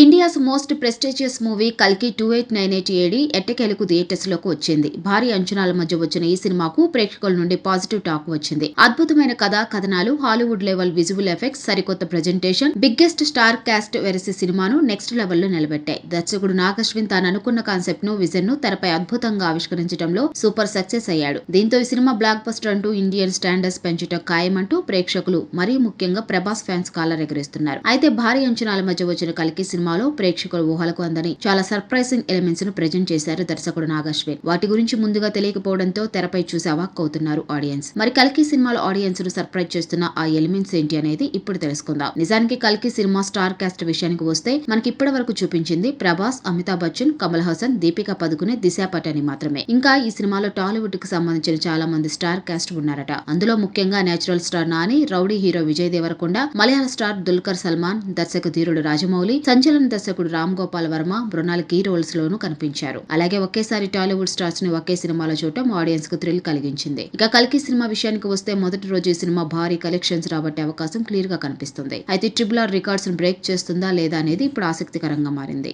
India's most prestigious movie కల్కి two eight nine eight AD ఎట్టకేలకు థియేటర్స్లోకి వచ్చింది. భారీ అంచనాల మధ్య వచ్చిన ఈ సినిమాకు ప్రేక్షకుల నుండి పాజిటివ్ టాక్ వచ్చింది. అద్భుతమైన కథ కథనాలు హాలీవుడ్ లెవెల్ విజువల్ ఎఫెక్ట్స్ సరికొత్త ప్రెజెంటేషన్ బిగ్గెస్ట్ స్టార్ క్యాస్ట్ వెరసి సినిమాను నెక్స్ట్ లెవెల్లో నిలబెట్టాయి. దర్శకుడు నాగశ్విన్ తాను అనుకున్న కాన్సెప్ట్ను విజన్ను తెరపై అద్భుతంగా ఆవిష్కరించడంలో సూపర్ సక్సెస్ అయ్యాడు. దీంతో ఈ సినిమా బ్లాక్ బస్టర్ అంటూ ఇండియన్ స్టాండర్డ్స్ పెంచుట ఖాయమంటూ ప్రేక్షకులు మరీ ముఖ్యంగా ప్రభాస్ ఫ్యాన్స్ కాలర్ ఎగరేస్తున్నారు అయితే భారీ అంచనాల మధ్య వచ్చిన కలికి సినిమాలో ప్రేక్షకుల ఊహలకు అందని. చాలా సర్ప్రైజింగ్ ఎలిమెంట్స్ను ప్రజెంట్ చేశారు దర్శకుడు నాగశ్విన్. వాటి గురించి ముందుగా తెలియకపోవడంతో తెరపై చూసి అవాక్కవుతున్నారు ఆడియన్స్. మరి కల్కి సినిమాలో ఆడియన్స్ను సర్ప్రైజ్ చేస్తున్న ఆ ఎలిమెంట్స్ ఏంటి అనేది ఇప్పుడు తెలుసుకుందాం. నిజానికి కల్కి సినిమా స్టార్ కాస్ట్ విషయానికి వస్తే మనకి ఇప్పటి వరకు చూపించింది ప్రభాస్ అమితాబ్ బచ్చన్ కమల్ హాసన్ దీపికా పదుకునే దిశా పటాని మాత్రమే. ఇంకా ఈ సినిమాలో టాలీవుడ్కి సంబంధించిన చాలా మంది స్టార్ కాస్ట్ ఉన్నారట. అందులో ముఖ్యంగా natural star Nani rowdy hero Vijay Deverakonda Malayalam star Dulquer Salmaan దర్శక ధీరుడు రాజమౌళి సంచలన దర్శకుడు రామ్ గోపాల్ వర్మ మృణాల్ కీ రోల్స్ లోనూ కనిపించారు. అలాగే ఒకేసారి టాలీవుడ్ స్టార్స్ని ఒకే సినిమాలో చూడటం ఆడియన్స్కు థ్రిల్ కలిగించింది. ఇక కల్కి సినిమా విషయానికి వస్తే మొదటి రోజు ఈ సినిమా భారీ కలెక్షన్స్ రాబట్టే అవకాశం క్లియర్గా కనిపిస్తుంది. అయితే ట్రిపుల్ ఆర్ రికార్డ్స్ను బ్రేక్ చేస్తుందా లేదా అనేది ఇప్పుడు ఆసక్తికరంగా మారింది.